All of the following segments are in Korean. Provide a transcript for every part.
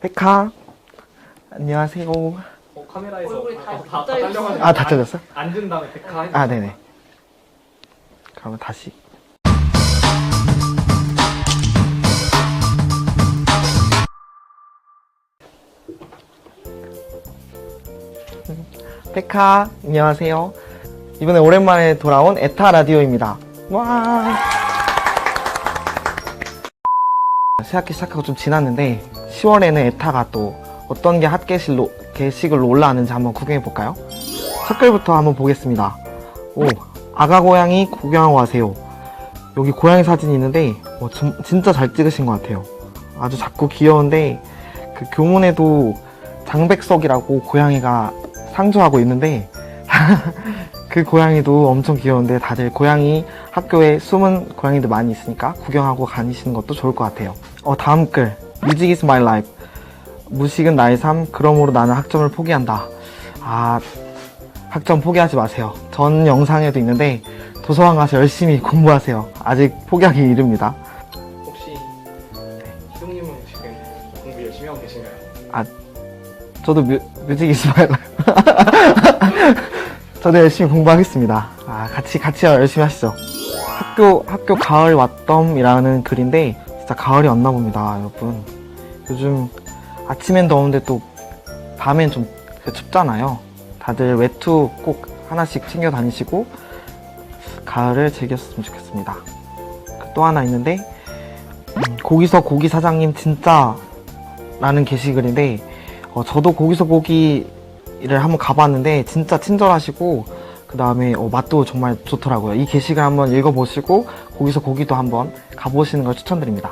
백화 안녕하세요. 어, 카메라에서 얼굴이 다-. 잘려가지고 아다 잘렸어? 앉은 다음에 백화. 아 네네. 그러면 다시. 백화 안녕하세요. 이번에 오랜만에 돌아온 에타 라디오입니다. 와. 새학기 시작하고 좀 지났는데 10월에는 에타가 또 어떤 게 핫게시로 게시글로 올라왔는지 한번 구경해 볼까요? 댓글부터 한번 보겠습니다. 오, 아가 고양이 구경하고 가세요. 여기 고양이 사진이 있는데 어, 진- 진짜 잘 찍으신 것 같아요. 아주 작고 귀여운데 그 교문에도 장백석이라고 고양이가 상주하고 있는데 그 고양이도 엄청 귀여운데 다들 고양이 학교에 숨은 고양이들 많이 있으니까 구경하고 다니시는 것도 좋을 것 같아요. 어, 다음 글. Music is my life. 무식은 나의 삶. 그러므로 나는 학점을 포기한다. 아, 학점 포기하지 마세요. 전 영상에도 있는데 도서관 가서 열심히 공부하세요. 아직 포기하기 이릅니다. 혹시 희동님은 지금 공부 열심히 하고 계신가요? 저도 뮤, 뮤직 이스 마이 라이프. 저도 열심히 공부하겠습니다. 아, 같이, 같이 열심히 하시죠. 학교, 학교 가을 왔덤이라는 글인데, 진짜 가을이 왔나 봅니다, 여러분. 요즘 아침엔 더운데 또 밤엔 좀 춥잖아요. 다들 외투 꼭 하나씩 챙겨 다니시고, 가을을 즐겼으면 좋겠습니다. 그또 하나 있는데, 음, 고기서 고기 사장님 진짜 라는 게시글인데, 어, 저도 고기서 고기를 한번 가봤는데 진짜 친절하시고 그 다음에 맛도 정말 좋더라고요. 이 게시글 한번 읽어보시고 고기서 고기도 한번 가보시는 걸 추천드립니다.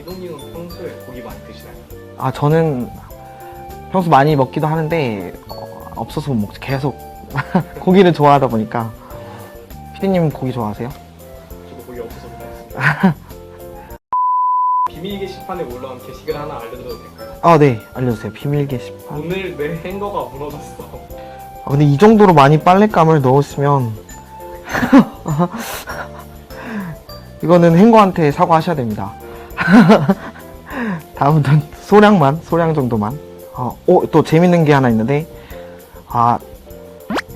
희동님은 평소에 고기 많이 드시나요? 아 저는 평소 많이 먹기도 하는데 어, 없어서 못 먹죠. 계속 고기를 좋아하다 보니까 피디님 고기 좋아하세요? 저도 고기 없어서 못했습니다. 비밀 게시판에 올라온 게시글 하나 알려드려도 될까요? 아 네 알려주세요. 비밀 게시판. 오늘 내 행거가 무너졌어. 아, 근데 이 정도로 많이 빨랫감을 넣으시면 이거는 행거한테 사과하셔야 됩니다. 다음부터는 소량만, 소량 정도만. 어, 어, 또 재밌는 게 하나 있는데, 아,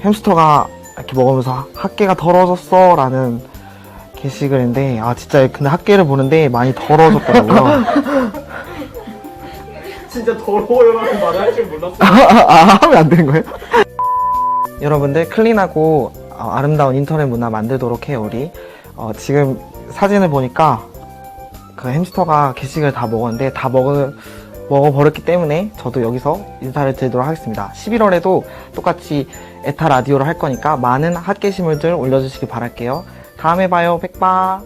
햄스터가 이렇게 먹으면서 학계가 더러워졌어 라는 게시글인데, 아, 진짜 근데 학계를 보는데 많이 더러워졌더라고요. 진짜 더러워요라는 말을 할 줄 몰랐어요. 아, 하면 안 되는 거예요? 여러분들 클린하고 어, 아름다운 인터넷 문화 만들도록 해요 우리. 어, 지금 사진을 보니까 그 햄스터가 게시글 다 먹었는데 다 먹어, 먹어버렸기 때문에 저도 여기서 인사를 드리도록 하겠습니다. 11월에도 똑같이 에타 라디오를 할 거니까 많은 핫게시물들 올려주시기 바랄게요. 다음에 봐요. 백바